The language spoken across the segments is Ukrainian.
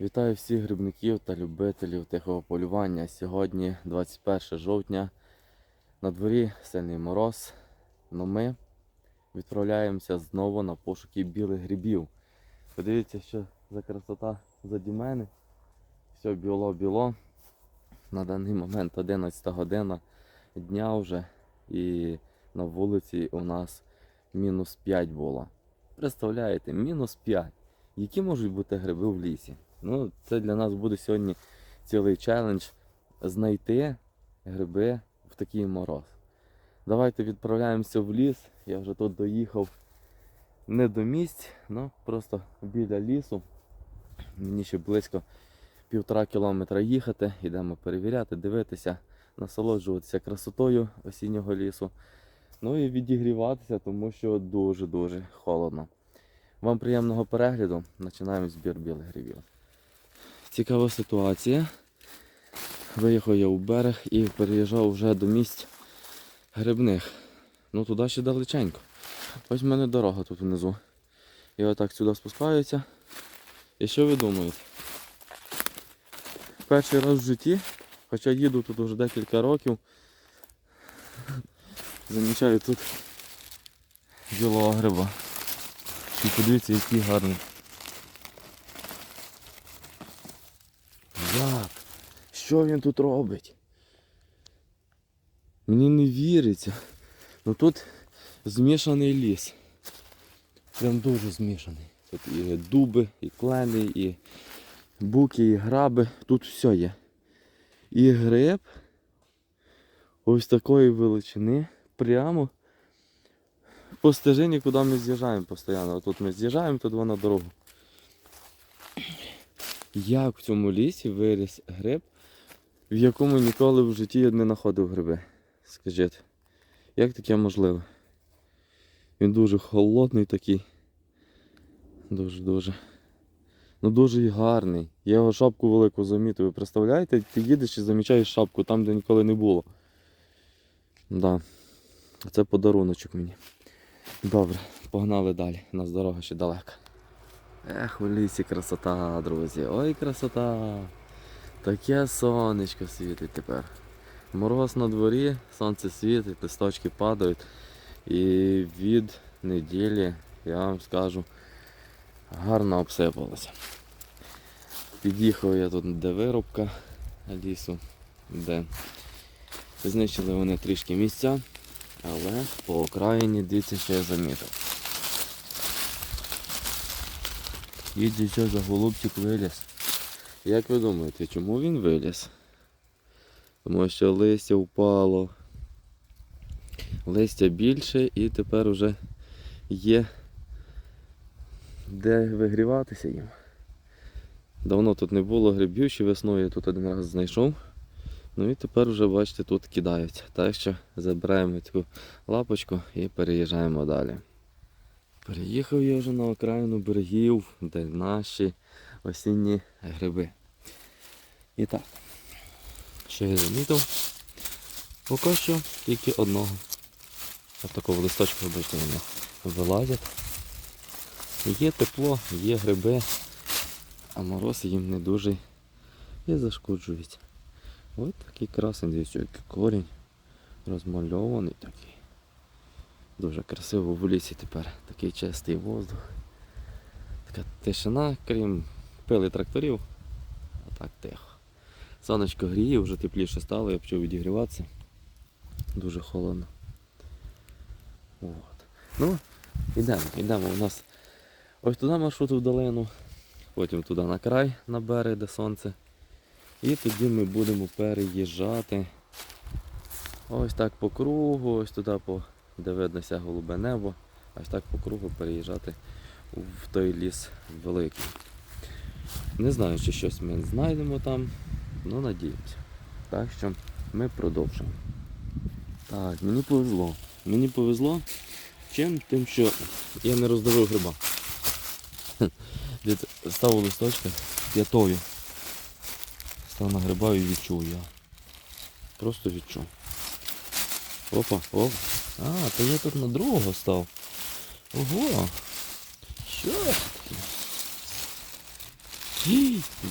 Вітаю всіх грибників та любителів тихого полювання. Сьогодні 21 жовтня. На дворі сильний мороз. Но ми відправляємося знову на пошуки білих грибів. Подивіться, що за красота заді мене. Все біло-біло. На даний момент 11 година дня вже. І на вулиці у нас мінус 5 було. Представляєте, мінус 5. Які можуть бути гриби в лісі? Ну, це для нас буде сьогодні цілий челендж знайти гриби в такий мороз. Давайте відправляємося в ліс. Я вже тут доїхав не до місць, ну просто біля лісу. Мені ще близько півтора кілометра їхати. Йдемо перевіряти, дивитися, насолоджуватися красотою осіннього лісу. Ну і відігріватися, тому що дуже-дуже холодно. Вам приємного перегляду. Починаємо збір білих грибів. Цікава ситуація. Виїхав я у берег і переїжджав вже до місць грибних. Ну туди ще далеченько. Ось в мене дорога тут внизу. Я отак сюди спускаюся. І що ви думаєте? Перший раз в житті, хоча їду тут вже декілька років, замічаю тут білого гриба. І подивіться, який гарний. Як? Що він тут робить? Мені не віриться. Ну тут змішаний ліс. Прям дуже змішаний. Тут і дуби, і клени, і буки, і граби. Тут все є. І гриб ось такої величини. Прямо по стежині, куди ми з'їжджаємо постійно. Тут ми з'їжджаємо, тут вона дорогу. Як в цьому лісі виріс гриб, в якому ніколи в житті я не знаходив гриби? Скажіть, як таке можливо? Він дуже холодний такий. Дуже-дуже. Ну дуже і гарний. Я його шапку велику замітив. Ви представляєте, ти їдеш і замічаєш шапку там, де ніколи не було. Да. Це подаруночок мені. Добре, погнали далі. У нас дорога ще далека. Ех, у лісі красота, друзі. Ой, красота. Таке сонечко світить тепер. Мороз на дворі, сонце світить, листочки падають. І від неділі, я вам скажу, гарно обсипалося. Під'їхав я тут, де вирубка лісу, де знищили вони трішки місця, але по окраїні дивіться, що я замітив. Їдь що за голубчик виліз. Як ви думаєте, чому він виліз? Тому що листя впало. Листя більше і тепер вже є де вигріватися їм. Давно тут не було грибів, ще весною я тут один раз знайшов. Ну і тепер вже, бачите, тут кидаються. Так що забираємо цю лапочку і переїжджаємо далі. Переїхав я вже на окраїну берегів, де наші осінні гриби. І так, що я замітив? Поки що тільки одного. Ось такого листочка, бачите, вилазять. Є тепло, є гриби, а мороз їм не дуже і зашкоджують. Ось такий красень, дивіться, який корінь розмальований такий. Дуже красиво в лісі тепер. Такий чистий воздух. Така тишина, крім пили тракторів. А так тихо. Сонечко гріє, вже тепліше стало, я почав відігріватися. Дуже холодно. От. Ну, йдемо, йдемо. У нас ось туди маршрут в долину, потім туди на край, на берег, де сонце. І тоді ми будемо переїжджати ось так по кругу, ось туди, по, де виднося голубе небо, ось так по кругу переїжджати в той ліс великий. Не знаю, чи щось ми знайдемо там, але надіємося. Так що ми продовжуємо. Так, мені повезло. Мені повезло чим? Тим, що я не роздавив гриба. Від ставу листочка п'ятою. Став на гриба і відчув я. Просто відчув. Опа, опа. А, то я тут на другого став. Ого. Що це таке?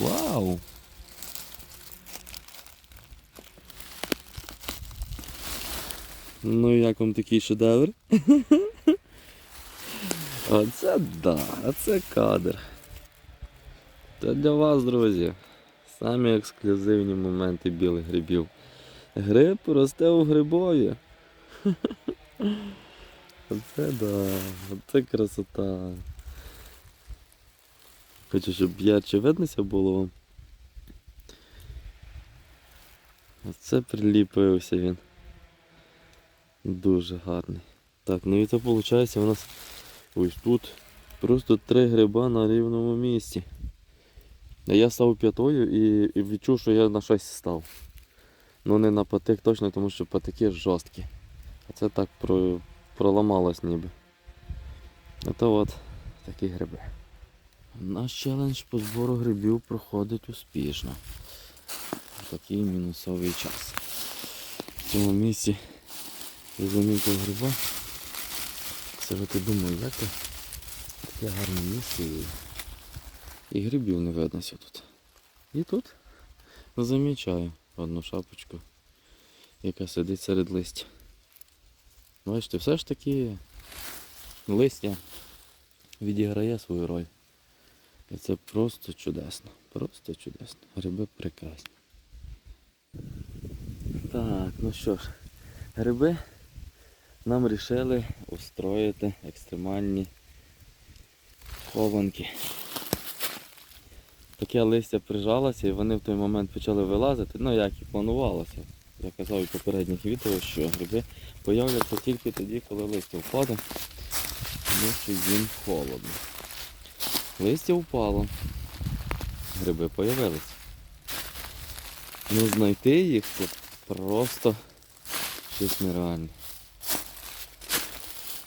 Вау! Ну як вам такий шедевр? Оце да, оце кадр. Це для вас, друзі. Самі ексклюзивні моменти білих грибів. Гриб росте у грибові. Оце да, оце красота. Хочу, щоб ярче виднося було вам. Оце приліпився він. Дуже гарний. Так, ну і це виходить у нас ось тут просто три гриба на рівному місці. А я став п'ятою і, відчув, що я на щось став. Ну не на патик точно, тому що патики жорсткі. А це так про, проламалось ніби. А то от такі гриби. Наш челендж по збору грибів проходить успішно. Такий мінусовий час. В цьому місці я замітив гриба. Ж ти думаю, як це таке гарне місце і, і грибів не виднося тут. І тут замічаю одну шапочку, яка сидить серед листя. Бачите, все ж таки листя відіграє свою роль. І це просто чудесно. Просто чудесно. Гриби прекрасні. Так, ну що ж, гриби нам вирішили устроїти екстремальні хованки. Таке листя прижалося і вони в той момент почали вилазити, ну як і планувалося. Я казав у попередніх відео, що гриби появляться тільки тоді, коли листя впаде, тому що їм холодно. Листя впало, гриби появилися. Ну знайти їх це просто щось нереальне.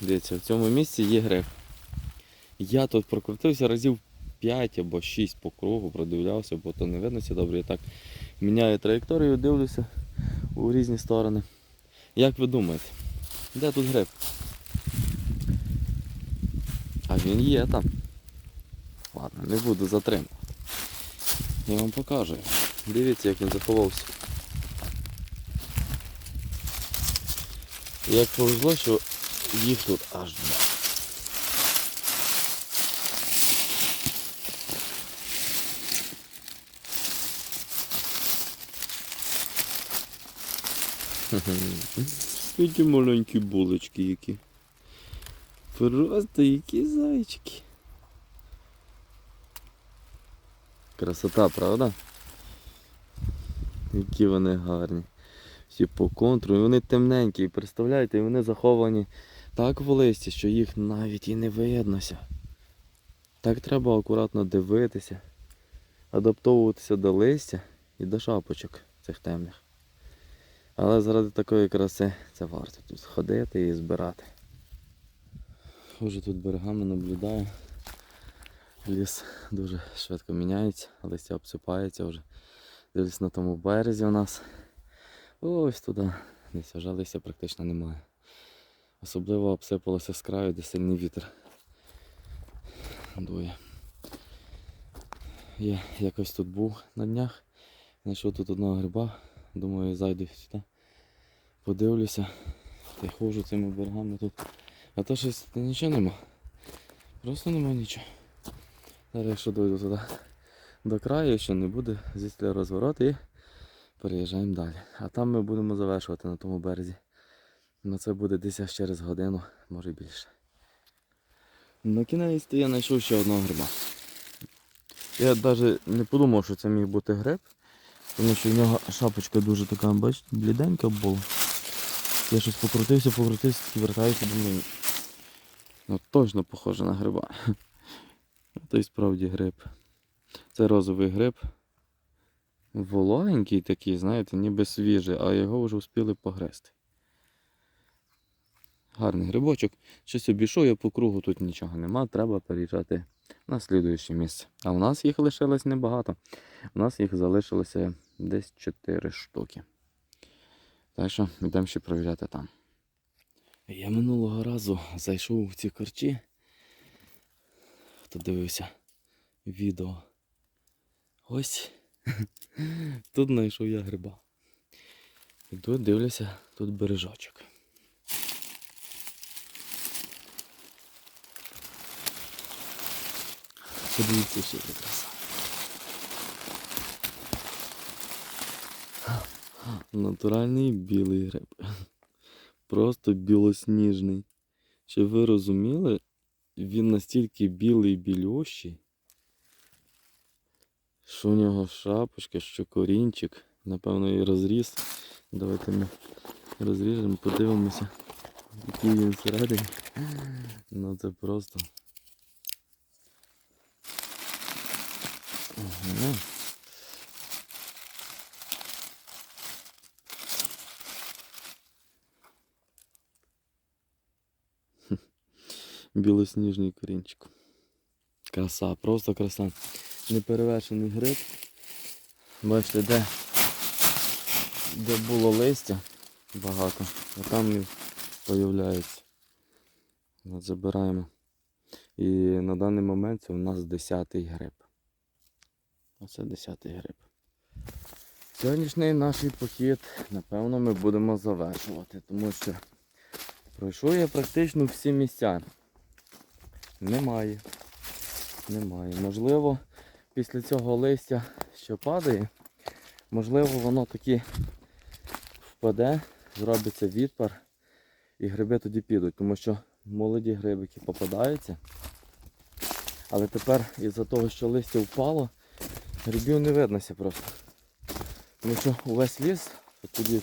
Дивіться, в цьому місці є гриб. Я тут прокрутився разів 5 або 6 по кругу, продивлявся, бо то не виднося добре. Я так міняю траєкторію, дивлюся у різні сторони. Як ви думаєте, де тут гриб? А він є там. Ладно, не буду затримувати. Я вам покажу. Дивіться, як він заховався. Як повезло, що їх тут аж два. Які маленькі булочки які. Просто які зайчики. Красота, правда? Які вони гарні. Всі по контуру, і вони темненькі, представляєте, і вони заховані так в листі, що їх навіть і не виднося. Так треба акуратно дивитися, адаптовуватися до листя і до шапочок цих темних. Але заради такої краси це варто тут ходити і збирати. Хожу тут берегами наблюдаю. Ліс дуже швидко міняється, листя обсипається вже. Дивлюсь на тому березі у нас. Ось туди. Десь вже листя практично немає. Особливо обсипалося з краю, де сильний вітер дує. Я якось тут був на днях, знайшов тут одного гриба, думаю, зайду сюди, подивлюся, та й ходжу цими берегами тут. А то щось нічого нема. Просто нема нічого. Зараз якщо дойду туди до краю, якщо не буде, звідси розворот і переїжджаємо далі. А там ми будемо завершувати на тому березі. Ну це буде десь через годину, може більше. На кінець я знайшов ще одного гриба. Я навіть не подумав, що це міг бути гриб, тому що в нього шапочка дуже така, бачите, бліденька була. Я щось покрутився, покрутився, таки вертаюся, думаю, ну точно похоже на гриба. А то й справді гриб. Це розовий гриб. Вологенький такий, знаєте, ніби свіжий, а його вже встигли погрести. Гарний грибочок. Щось обійшов я по кругу, тут нічого нема, треба переїжджати на слідуюче місце. А у нас їх лишилось небагато. У нас їх залишилося десь 4 штуки. Так що йдемо ще перевіряти там. Я минулого разу зайшов в ці корчі. Хто дивився відео Ось. Тут знайшов я гриба. І тут дивлюся, тут бережочок. Подивіться, що це краса. Натуральний білий гриб. Просто білосніжний. Щоб ви розуміли, він настільки білий білющий, що у нього шапочка, що корінчик. Напевно, і розріз. Давайте ми розріжемо, подивимося, який він всередині. Ну це просто. Ага. Білосніжний корінчик. Краса, просто краса. Неперевершений гриб. Бачите, де, де було листя багато, а там він появляється. От забираємо. І на даний момент це у нас 10-й гриб. Оце 10-й гриб. Сьогоднішній наш похід, напевно, ми будемо завершувати, тому що пройшов я практично всі місця. Немає. Немає. Можливо, після цього листя, що падає, можливо, воно таки впаде, зробиться відпар і гриби тоді підуть, тому що молоді грибики попадаються. Але тепер із-за того, що листя впало, грибів не виднося просто. Тому що увесь ліс, от тоді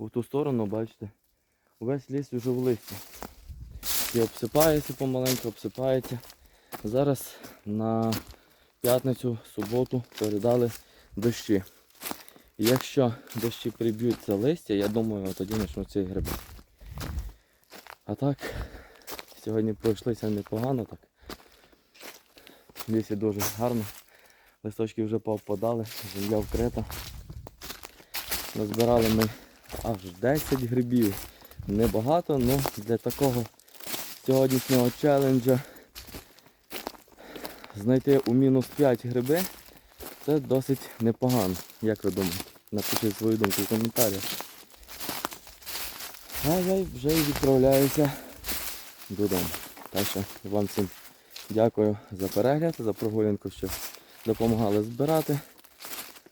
в ту сторону, бачите, увесь ліс вже в листі. І обсипається помаленьку, обсипається. Зараз на п'ятницю, суботу передали дощі. Якщо дощі приб'ють це листя, я думаю, тоді почнуться гриби. А так, сьогодні пройшлися непогано так. Лісі дуже гарно. Листочки вже повпадали, земля вкрита. Назбирали ми аж 10 грибів. Небагато, але для такого сьогоднішнього челенджа знайти у мінус 5 гриби це досить непогано. Як ви думаєте? Напишіть свою думку в коментарях. А я вже відправляюся додому. Так що вам всім дякую за перегляд, за прогулянку, що допомагали збирати.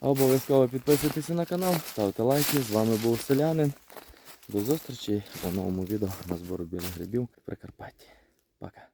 Обов'язково підписуйтесь на канал, ставте лайки. З вами був Селянин. До зустрічі у новому відео на збору білих грибів в Прикарпатті. Пока.